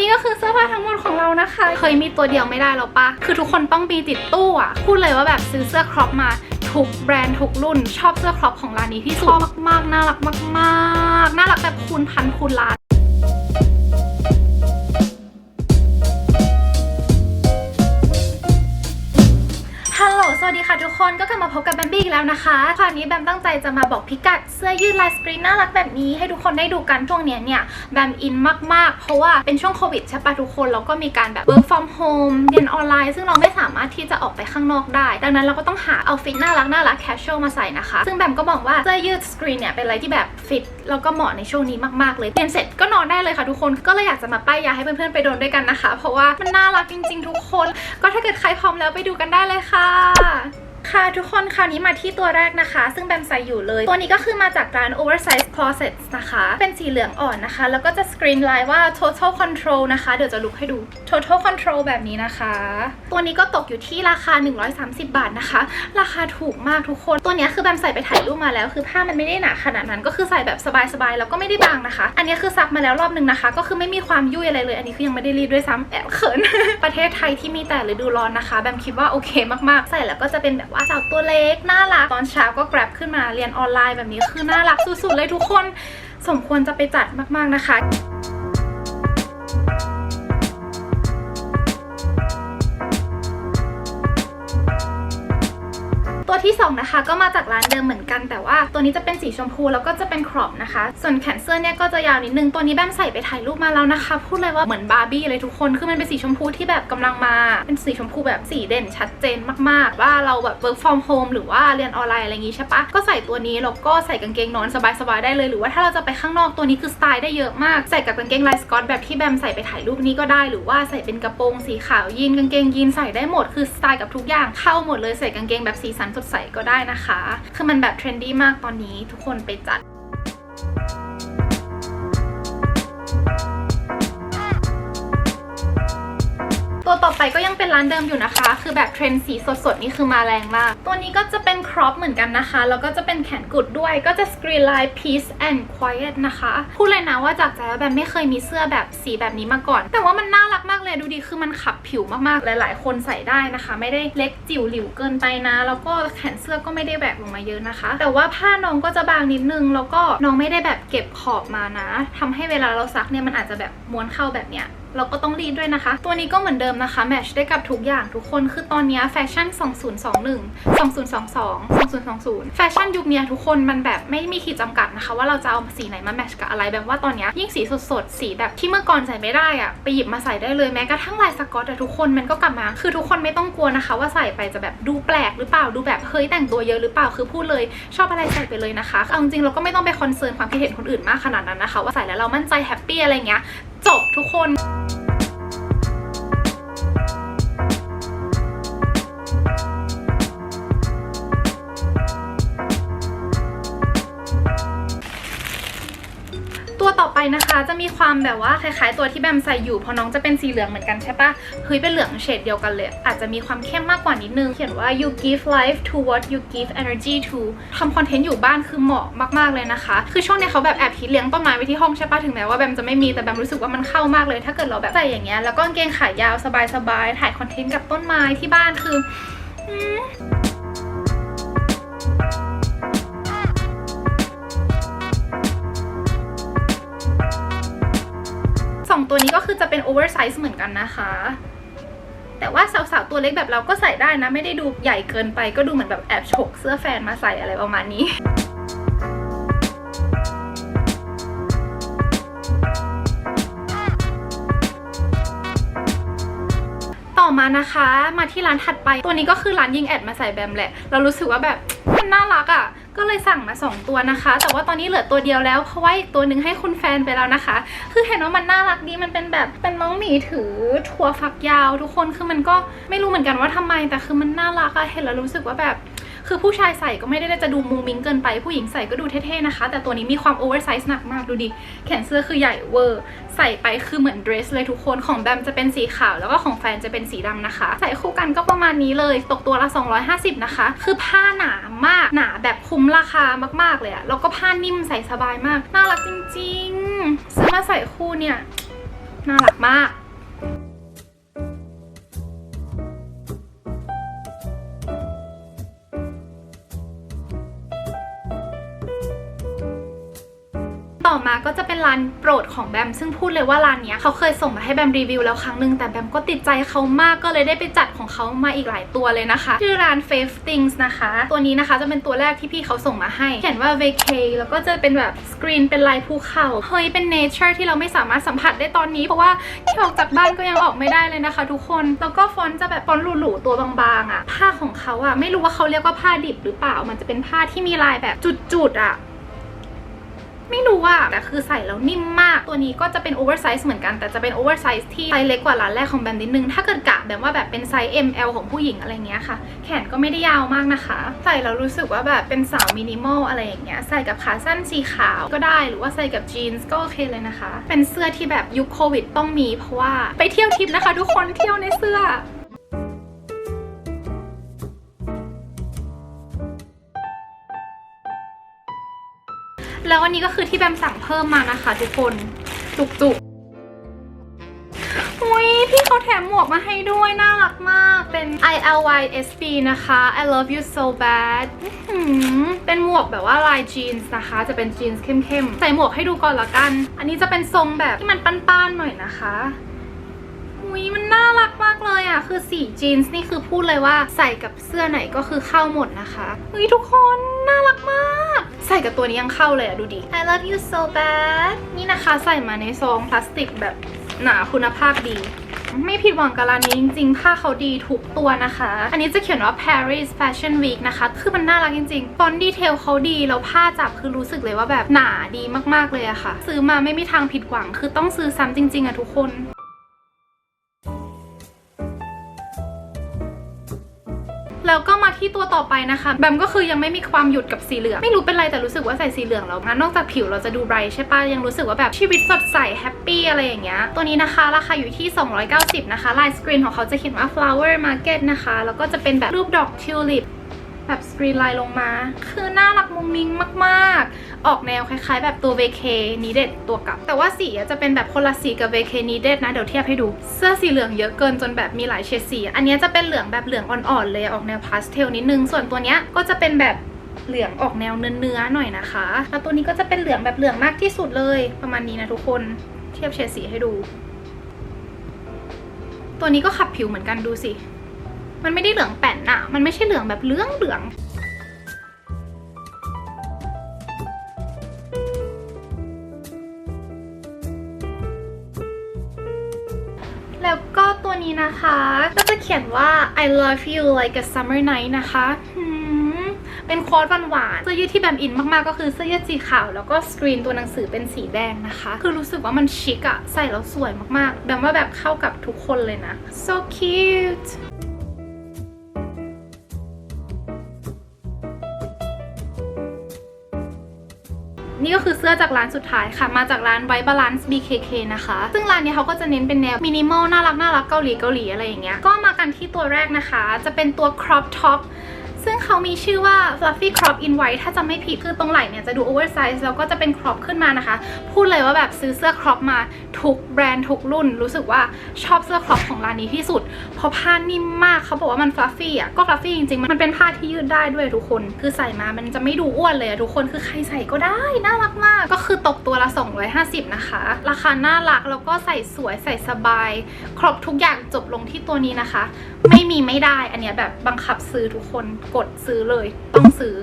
นี้ก็คือเสื้อผ้าทั้งหมดของเรานะคะ เคยมีตัวเดียวไม่ได้แล้วปะคือทุกคนต้องมีติดตู้อะพูดเลยว่าแบบซื้อเสื้อครอปมาทุกแบรนด์ทุกรุ่น ชอบเสื้อครอปของร้านนี้ที่สุดชอบมากๆน่ารักมาก ๆ น่ารักแบบคูณพันคูณล้าน ค่ะทุกคนก็กลับมาพบกับแบมบี้อีกแล้วนะคะ คราวนี้แบมตั้งใจจะมาบอกพิกัดเสื้อยืดลายสกรีนน่ารักแบบนี้ให้ทุกคนได้ดูกันช่วงเนี้ยเนี่ยแบมอินมากๆ เพราะว่าเป็นช่วงโควิดใช่ปะทุกคนแล้วก็มีการแบบ work from home เรียนออนไลน์ ซึ่งเราไม่สามารถที่จะออกไปข้างนอกได้ ดังนั้นเราก็ต้องหาเอาฟิตน่ารักน่ารัก casual มาใส่นะคะ ซึ่งแบมก็มองว่าเสื้อยืดสกรีนเนี่ยเป็นอะไรที่แบบฟิต แล้วก็เหมาะในช่วงนี้มากๆเลยเรียนเสร็จก็นอนได้เลยค่ะทุกคนก็เลยอยากจะมาป้ายยาให้เพื่อนๆไปโดนด้วยกันนะคะ เพราะว่ามันน่ารักจริง ๆ ทุกคน ก็ถ้าเกิดใครพร้อมแล้วไปดูกันได้เลยค่ะค่ะทุกคนคราวนี้มาที่ตัวแรกนะคะ ซึ่งแบมใส่อยู่เลย ตัวนี้ก็คือมาจากร้าน Oversize Closets นะคะ เป็นสีเหลืองอ่อนนะคะ แล้วก็จะสกรีนไลน์ว่า Total Control นะคะ เดี๋ยวจะลุกให้ดู Total Control แบบนี้นะคะ ตัวนี้ก็ตกอยู่ที่ราคา 130 บาทนะคะ ราคาถูกมากทุกคน ตัวนี้คือแบมใส่ไปถ่ายรูปมาแล้ว คือผ้ามันไม่ได้หนาขนาดนั้น ก็คือใส่แบบสบายๆ แล้วก็ไม่ได้บางนะคะ อันนี้คือซักมาแล้วรอบนึงนะคะ ก็คือไม่มีความยุ่ยอะไรเลย อันนี้คือยังไม่ได้รีดด้วยซ้ำแอบเขิน ประเทศไทยที่มีแต่ฤดูร้อนนะคะ แบมคิดว่าโอเคมากๆ ใส่แล้วก็จะเป็นแบบว่าสาวตัวเล็ก น่ารัก ตอนเช้าก็ grab ขึ้นมาเรียนออนไลน์แบบนี้คือน่ารักสุดๆเลยทุกคนสมควรจะไปจัดมากๆนะคะ ตัวที่ 2 นะคะ ก็มาจากร้านเดิมเหมือนกัน แต่ว่าตัวนี้จะเป็นสีชมพูแล้วก็จะเป็นครอปนะคะ ส่วนแขนเสื้อเนี่ยก็จะยาวนิดนึง ตัวนี้แบมใส่ไปถ่ายรูปมาแล้วนะคะ พูดเลยว่าเหมือนบาร์บี้เลยทุกคน คือมันเป็นสีชมพูที่แบบกำลังมา เป็นสีชมพูแบบสีเด่นชัดเจนมากๆ ว่าเราแบบ work from home หรือว่าเรียนออนไลน์อะไรอย่างงี้ใช่ปะก็ใส่ตัวนี้แล้วก็ใส่กางเกงนอนสบายๆได้เลย หรือว่าถ้าเราจะไปข้างนอกตัวนี้คือสไตล์ได้เยอะมาก ใส่กับกางเกงลายสกอตแบบที่แบมใส่ไปถ่ายรูปนี้ก็ได้ หรือว่าใส่เป็นกระโปรงสีขาวยีนกางเกงยีนใส่ได้หมด คือสไตล์กับทุกอย่างเข้าหมดเลยใส่กางเกงแบบสีสันสดใสก็ได้นะคะ คือมันแบบเทรนดี้มากตอนนี้ทุกคนไปจัด ต่อไปก็ยังเป็นร้านเดิมอยู่นะคะ คือแบบเทรนด์สีสดๆนี่คือมาแรงมาก ตัวนี้ก็จะเป็นครอปเหมือนกันนะคะ แล้วก็จะเป็นแขนกุดด้วย ก็จะสกรีนไลน์ peace and quiet นะคะ พูดเลยนะว่าจากใจว่าแบบไม่เคยมีเสื้อแบบสีแบบนี้มาก่อน แต่ว่ามันน่ารักมากเลยดูดี คือมันขับผิวมากๆ หลาย ๆ คนใส่ได้นะคะ ไม่ได้เล็กจิ๋วหลิวเกินไปนะ แล้วก็แขนเสื้อก็ไม่ได้แบกลงมาเยอะนะคะ แต่ว่าผ้าน้องก็จะบางนิดนึง แล้วก็น้องไม่ได้แบบเก็บขอบมานะทำให้เวลาเราซักเนี่ยมันอาจจะแบบม้วนเข้าแบบเนี้ย เราก็ต้องรีดด้วยนะคะ ตัวนี้ก็เหมือนเดิมนะคะ แมทช์ได้กับทุกอย่างทุกคน คือตอนนี้แฟชั่น 2021 2022 2020 แฟชั่นยุคนี้ทุกคนมันแบบไม่มีขีดจำกัดนะคะ ว่าเราจะเอาสีไหนมาแมทช์กับอะไรแบบว่าตอนนี้ยิ่งสีสดๆ สีแบบที่เมื่อก่อนใส่ไม่ได้อะไปหยิบมาใส่ได้เลยแม้กระทั่งลายสกอตอะทุกคนมันก็กลับมา คือทุกคนไม่ต้องกลัวนะคะ ว่าใส่ไปจะแบบดูแปลกหรือเปล่าดูแบบเฮ้ยแต่งตัวเยอะหรือเปล่าคือพูดเลยชอบอะไรใส่ไปเลยนะคะเอาจริงเราก็ไม่ต้องไปคอนเซิร์นความคิดเห็นคนอื่นมากขนาดนั้นนะคะ ว่าใส่แล้วเรามั่นใจแฮปปี้อะไรเงี้ย จบทุกคน มีความแบบว่าคล้ายๆ ตัวที่แบมใส่อยู่เพราะน้องจะเป็นสีเหลืองเหมือนกันใช่ปะเฮ้ยเป็นเหลืองเฉดเดียวกันเลย อาจจะมีความเข้มมากกว่านิดนึง เขียนว่า you give life to what you give energy to ทำคอนเทนต์อยู่บ้านคือเหมาะมากๆเลยนะคะ คือช่วงเนี้ยเขาแบบแอบฮิตเลี้ยงต้นไม้ไว้ที่ห้องใช่ปะถึงแม้ว่าแบมจะไม่มีแต่แบมรู้สึกว่ามันเข้ามากเลย ถ้าเกิดเราแบบใส่อย่างเงี้ยแล้วก็กางเกงขายาวสบายๆถ่ายคอนเทนต์กับต้นไม้ที่บ้านคืออื ตัวนี้ก็คือจะเป็นโอเวอร์ไซส์เหมือนกันนะคะ แต่ว่าสาวๆตัวเล็กแบบเราก็ใส่ได้นะ ไม่ได้ดูใหญ่เกินไปก็ดูเหมือนแบบแอบฉกเสื้อแฟนมาใส่อะไรประมาณนี้ต่อมานะคะมาที่ร้านถัดไปตัวนี้ก็คือร้านยิงแอดมาใส่แบมแหละ เรารู้สึกว่าแบบมันน่ารักอะ่ะ ก็เลยสั่งมา 2 ตัวนะคะ แต่ว่าตอนนี้เหลือตัวเดียวแล้ว เพราะว่าอีกตัวหนึ่งให้คุณแฟนไปแล้วนะคะ คือเห็นว่ามันน่ารักดี มันเป็นแบบเป็นน้องหมีถือถั่วฝักยาว ทุกคน คือมันก็ไม่รู้เหมือนกันว่าทำไม แต่คือมันน่ารักอะเห็นแล้วรู้สึกว่าแบบ คือผู้ชายใส่ก็ไม่ได้จะดูมูมิงเกินไป ผู้หญิงใส่ก็ดูเท่ๆนะคะ แต่ตัวนี้มีความโอเวอร์ไซส์หนักมากดูดิ แขนเสื้อคือใหญ่เวอร์ ใส่ไปคือเหมือนเดรสเลยทุกคน ของแบมจะเป็นสีขาว แล้วก็ของแฟนจะเป็นสีดำนะคะ ใส่คู่กันก็ประมาณนี้เลย ตกตัวละ 250 นะคะ คือผ้าหนามาก หนาแบบคุ้มราคามากๆเลยอะแล้วก็ผ้านิ่มใส่สบายมาก น่ารักจริงๆซื้อมาใส่คู่เนี่ยน่ารักมาก ร้านโปรดของแบมซึ่งพูดเลยว่าร้านเนี้ยเขาเคยส่งมาให้แบมรีวิวแล้วครั้งหนึ่งแต่แบมก็ติดใจเขามากก็เลยได้ไปจัดของเขามาอีกหลายตัวเลยนะคะ ชื่อร้าน Fave Things นะคะ ตัวนี้นะคะจะเป็นตัวแรกที่พี่เขาส่งมาให้ เขียนว่า v a c a แล้วก็จะเป็นแบบสกรีนเป็นลายภูเขาเฮ้ยเป็น nature ที่เราไม่สามารถสัมผัสได้ตอนนี้เพราะว่าที่ออกจากบ้านก็ยังออกไม่ได้เลยนะคะ ทุกคนแล้วก็ฟอนต์จะแบบฟอนต์หรูๆตัวบางๆอะ่ะผ้าของเขาอะ่ะไม่รู้ว่าเขาเรียกว่าผ้าดิบหรือเปล่ามันจะเป็นผ้าที่มีลายแบบจุดๆอะ ไม่รู้อะแต่คือใส่แล้วนิ่มมาก ตัวนี้ก็จะเป็นโอเวอร์ไซส์เหมือนกัน แต่จะเป็นโอเวอร์ไซส์ที่ไซส์เล็กกว่าร้านแรกของแบมนิดนึง ถ้าเกิดกะแบบว่าแบบเป็นไซส์ ML ของผู้หญิงอะไรเงี้ยค่ะ แขนก็ไม่ได้ยาวมากนะคะ ใส่แล้วรู้สึกว่าแบบเป็นสาวมินิมอลอะไรอย่างเงี้ย ใส่กับขาสั้นสีขาวก็ได้ หรือว่าใส่กับจีนส์ก็โอเคเลยนะคะ เป็นเสื้อที่แบบยุคโควิดต้องมี เพราะว่าไปเที่ยวทริปนะคะ ทุกคนเที่ยวในเสื้อ แล้วอันนี้ก็คือที่แบมสั่งเพิ่มมานะคะทุกคนจุกๆอุ้ยพี่เขาแถมหมวกมาให้ด้วย น่ารักมากเป็น I L Y S B นะคะ I love you so bad เป็นหมวกแบบว่าลายจีนส์นะคะ จะเป็นจีนส์เข้มๆ ใส่หมวกให้ดูก่อนละกัน อันนี้จะเป็นทรงแบบที่มันป้านๆหน่อยนะคะอุ้ยมันน่ารักมากเลยอะ คือสีจีนส์นี่คือพูดเลยว่าใส่กับเสื้อไหนก็คือเข้าหมดนะคะอุ้ยทุกคนน่ารักมาก ใส่กับตัวนี้ยังเข้าเลยอะดูดิ I love you so bad นี่นะคะใส่มาในซองพลาสติกแบบหนาคุณภาพดี ไม่ผิดหวังกับร้านนี้จริงๆ ผ้าเขาดีทุกตัวนะคะ อันนี้จะเขียนว่า Paris Fashion Week นะคะ คือมันน่ารักจริงๆ ฟอนต์ดีเทลเขาดี แล้วผ้าจับคือรู้สึกเลยว่าแบบหนาดีมากๆเลยอะค่ะ ซื้อมาไม่มีทางผิดหวัง คือต้องซื้อซ้ำจริงๆอะทุกคน แล้วก็มาที่ตัวต่อไปนะคะแบมก็คือยังไม่มีความหยุดกับสีเหลือง ไม่รู้เป็นไรแต่รู้สึกว่าใส่สีเหลืองแล้วนะนอกจากผิวเราจะดูไบรท์ใช่ปะยังรู้สึกว่าแบบชีวิตสดใสแฮปปี้อะไรอย่างเงี้ยตัวนี้นะคะราคาอยู่ที่ 290 นะคะลายสกรีนของเขาจะเขียนว่า flower market นะคะแล้วก็จะเป็นแบบรูปดอกทิวลิป แบบสกรีนไลน์ลงมา คือน่ารักมุงมิงมาก ๆ ออกแนวคล้าย ๆ แบบตัว VK Needed ตัวกลับ แต่ว่าสีจะเป็นแบบคนละสีกับ VK Needed นะ เดี๋ยวเทียบให้ดู เสื้อสีเหลืองเยอะเกินจนแบบมีหลายเฉดสี อันนี้จะเป็นเหลืองแบบเหลืองอ่อน ๆ เลยออกแนวพาสเทลนิดนึง ส่วนตัวเนี้ยก็จะเป็นแบบเหลืองออกแนวเนื้อๆหน่อยนะคะ แล้วตัวนี้ก็จะเป็นเหลืองแบบเหลืองมากที่สุดเลยประมาณนี้นะทุกคน เทียบเฉดสีให้ดู ตัวนี้ก็ขับผิวเหมือนกันดูสิ มันไม่ได้เหลืองแป่นอะมันไม่ใช่เหลืองแบบเหลืองเหลืองแล้วก็ตัวนี้นะคะ ก็จะเขียนว่า I love you like a summer night นะคะเป็นโค้ดหวานๆเสื้อยืดที่แบมอินมาก ๆ ก็คือเสื้อยืดสีขาว แล้วก็สกรีนตัวหนังสือเป็นสีแดงนะคะ คือรู้สึกว่ามันชิคอะใส่แล้วสวยมาก ๆ แบมว่าแบบเข้ากับทุกคนเลยนะ so cute นี่ก็คือเสื้อจากร้านสุดท้ายค่ะ มาจากร้านไวบาลานซ์ BKK นะคะ ซึ่งร้านนี้เขาก็จะเน้นเป็นแนวมินิมอลน่ารักน่ารักเกาหลีเกาหลีอะไรอย่างเงี้ย ก็มากันที่ตัวแรกนะคะ จะเป็นตัว crop top ซึ่งเขามีชื่อว่า fluffy crop in white ถ้าจำไม่ผิดคือตรงไหล่เนี่ยจะดู oversize แล้วก็จะเป็น crop ขึ้นมานะคะ พูดเลยว่าแบบซื้อเสื้อ crop มาทุกแบรนด์ทุกรุ่น รู้สึกว่าชอบเสื้อ crop ของร้านนี้ที่สุด เพราะผ้านิ่มมากเขาบอกว่ามัน fluffy อะก็ fluffy จริงๆ มันเป็นผ้าที่ยืดได้ด้วยทุกคน คือใส่มามันจะไม่ดูอ้วนเลยอะทุกคนคือใครใส่ก็ได้น่ารักมาก ก็คือตกตัวละ 250 นะคะ ราคาน่ารักแล้วก็ใส่สวยใส่สบาย ครบทุกอย่างจบลงที่ตัวนี้นะคะ ไม่มีไม่ได้อันเนี้ยแบบบังคับซื้อทุกคนกดซื้อเลย ต้องซื้อ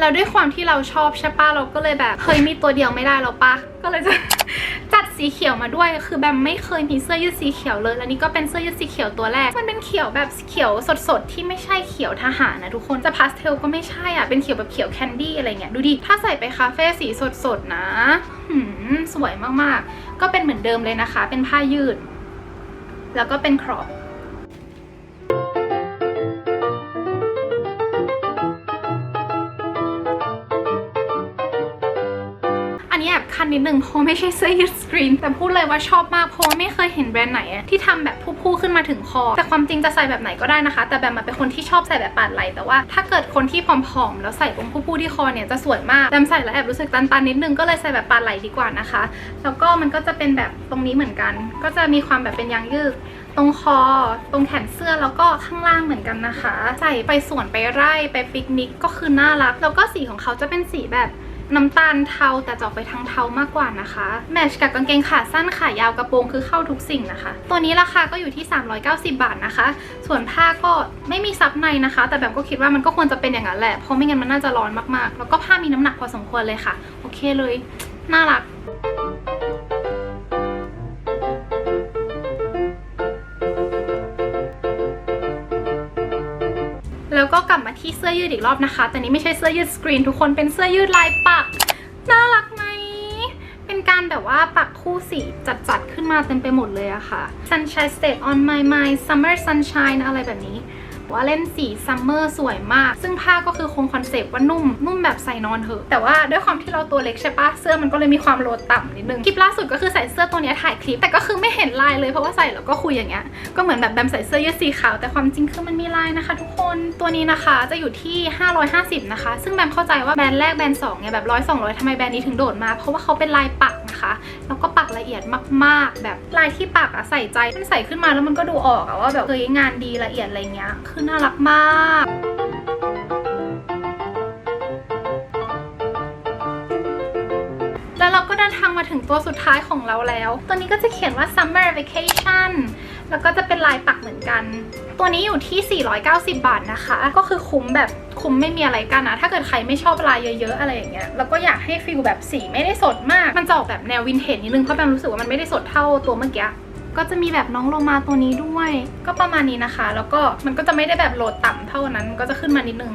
แล้วด้วยความที่เราชอบใช่ปะเราก็เลยแบบเฮ้ยมีตัวเดียวไม่ได้แล้วปะก็เลยจะจัดสีเขียวมาด้วย คือแบมไม่เคยมีเสื้อยืดสีเขียวเลย แล้วนี่ก็เป็นเสื้อยืดสีเขียวตัวแรก มันเป็นเขียวแบบเขียวสดๆ ที่ไม่ใช่เขียวทหารนะทุกคน จะพาสเทลก็ไม่ใช่อะ เป็นเขียวแบบเขียวแคนดี้อะไรเงี้ย ดูดิ ถ้าใส่ไปคาเฟ่สีสดๆนะ หืม สวยมากๆ ก็เป็นเหมือนเดิมเลยนะคะ เป็นผ้ายืด แล้วก็เป็นครอปอันนี้แอบ คันนิดนึงเพราะไม่ใช่เสื้อยืดสกรีน แต่พูดเลยว่าชอบมากเพราะไม่เคยเห็นแบรนด์ไหนที่ทำแบบผู้ๆขึ้นมาถึงคอ แต่ความจริงจะใส่แบบไหนก็ได้นะคะ แต่แบบมาเป็นคนที่ชอบใส่แบบปาดไหลแต่ว่าถ้าเกิดคนที่ผอมๆแล้วใส่ตรงผู้ๆที่คอเนี่ยจะสวยมากแบมใส่แล้วแอบรู้สึกตันๆนิดนึงก็เลยใส่แบบปาดไหลดีกว่านะคะ แล้วก็มันก็จะเป็นแบบตรงนี้เหมือนกัน ก็จะมีความแบบเป็นยางยืดตรงคอ ตรงแขนเสื้อแล้วก็ข้างล่างเหมือนกันนะคะ ใส่ไปสวนไปไร่ไปปิกนิกก็คือน่ารัก แล้วก็สีของเขาจะเป็นสีแบบ น้ำตาลเทาแต่จะออกไปทางเทามากกว่านะคะแมทชกับกางเกงขาสั้นขายาวกระโปรงคือเข้าทุกสิ่งนะคะ ตัวนี้ราคาก็อยู่ที่ 390 บาทนะคะ ส่วนผ้าก็ไม่มีซับในนะคะ แต่แบบก็คิดว่ามันก็ควรจะเป็นอย่างนั้นแหละเพราะไม่งั้นมันน่าจะร้อนมากๆ แล้วก็ผ้ามีน้ำหนักพอสมควรเลยค่ะ โอเคเลย น่ารัก ที่เสื้อยืดอีกรอบนะคะ แต่นี้ไม่ใช่เสื้อยืดสกรีนทุกคนเป็นเสื้อยืดลายปัก น่ารักไหม เป็นการแบบว่าปักคู่สีจัดๆ ขึ้นมาเต็มไปหมดเลยอะค่ะ Sunshine State on my mind Summer Sunshine อะไรแบบนี้ ว่าเล่นสีซัมเมอร์สวยมาก ซึ่งผ้าก็คือคงคอนเซปต์ว่านุ่ม นุ่มแบบใส่นอนเถอะ แต่ว่าด้วยความที่เราตัวเล็กใช่ปะเสื้อมันก็เลยมีความโลดต่ำนิดนึง คลิปล่าสุดก็คือใส่เสื้อตัวนี้ถ่ายคลิป แต่ก็คือไม่เห็นลายเลยเพราะว่าใส่แล้วก็คุยอย่างเงี้ย ก็เหมือนแบบแบมใส่เสื้อยืดสีขาว แต่ความจริงคือมันมีลายนะคะ ทุกคน ตัวนี้นะคะจะอยู่ที่ 550 นะคะ ซึ่งแบมเข้าใจว่าแบรนด์แรกแบรนด์สองเนี่ยแบบร้อยสองร้อยทำไมแบรนด์นี้ถึงโดดมา เพราะว่าเขาเป็นลายปัก นะคะแล้วก็ปักละเอียดมากๆ แบบลายที่ปักอะใส่ใจมันใส่ขึ้นมาแล้วมันก็ดูออกอะว่าแบบเฮ้ยงานดีละเอียดอะไรเงี้ยคือน่ารักมากแล้วเราก็เดินทางมาถึงตัวสุดท้ายของเราแล้ว ตัวนี้ก็จะเขียนว่า summer vacation แล้วก็จะเป็นลายปักเหมือนกัน ตัวนี้อยู่ที่ 490 บาทนะคะ ก็คือคุ้มแบบคุ้มไม่มีอะไรกันนะ ถ้าเกิดใครไม่ชอบลายเยอะๆอะไรอย่างเงี้ย แล้วก็อยากให้ฟิลแบบสีไม่ได้สดมาก มันจะออกแบบแนววินเทจนิดนึง เพราะแบมรู้สึกว่ามันไม่ได้สดเท่าตัวเมื่อกี้ ก็จะมีแบบน้องโลมาตัวนี้ด้วย ก็ประมาณนี้นะคะ แล้วก็มันก็จะไม่ได้แบบโหลดต่ำเท่านั้น ก็จะขึ้นมานิดนึง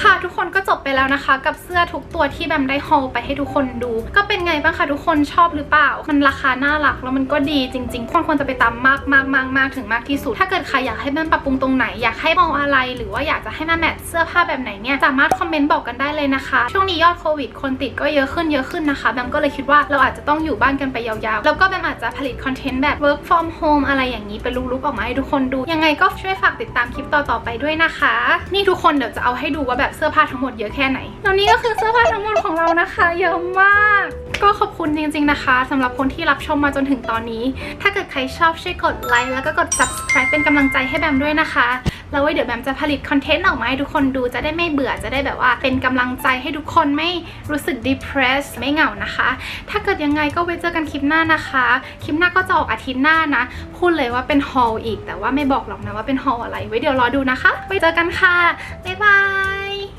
ค่ะทุกคนก็จบไปแล้วนะคะ กับเสื้อทุกตัวที่แบมได้ฮอลไปให้ทุกคนดู ก็เป็นไงบ้างคะทุกคนชอบหรือเปล่า มันราคาน่ารักแล้วมันก็ดีจริงๆคนควรจะไปตามมากมากมากมากถึงมากที่สุด ถ้าเกิดใครอยากให้แบมปรับปรุงตรงไหนอยากให้มองอะไร หรือว่าอยากจะให้มาแมทเสื้อผ้าแบบไหนเนี่ยสามารถคอมเมนต์บอกกันได้เลยนะคะ ช่วงนี้ยอดโควิดคนติดก็เยอะขึ้นเยอะขึ้นนะคะแบมก็เลยคิดว่าเราอาจจะต้องอยู่บ้านกันไปยาวๆ แล้วก็แบมอาจจะผลิตคอนเทนต์แบบ work from home อะไรอย่างนี้เป็นลุกๆออกมาให้ทุกคนดู ยังไงก็ช่วยฝากติดตามคลิปต่อๆไปด้วยนะคะ นี่ทุกคนเดี๋ยวจะเอาให้ดูว่าแบบเสื้อผ้าทั้งหมดเยอะแค่ไหนแล้วนี่ก็คือเสื้อผ้าทั้งหมดของเรานะคะ เยอะมาก ก็ขอบคุณจริงๆนะคะสำหรับคนที่รับชมมาจนถึงตอนนี้ ถ้าเกิดใครชอบช่วยกดไลค์แล้วก็กด subscribe เป็นกำลังใจให้แบมด้วยนะคะแล้วไว้เดี๋ยวแบมจะผลิตคอนเทนต์ออกมาให้ทุกคนดูจะได้ไม่เบื่อจะได้แบบว่า เป็นกำลังใจให้ทุกคนไม่รู้สึก depressed ไม่เหงานะคะ ถ้าเกิดยังไงก็ไว้เจอกันคลิปหน้านะคะ คลิปหน้าก็จะออกอาทิตย์หน้านะ พูดเลยว่าเป็น haul อีก แต่ว่าไม่บอกหรอกนะว่าเป็น haul อะไร ไว้เดี๋ยวรอดูนะคะ ไว้เจอกันค่ะ บ๊ายบาย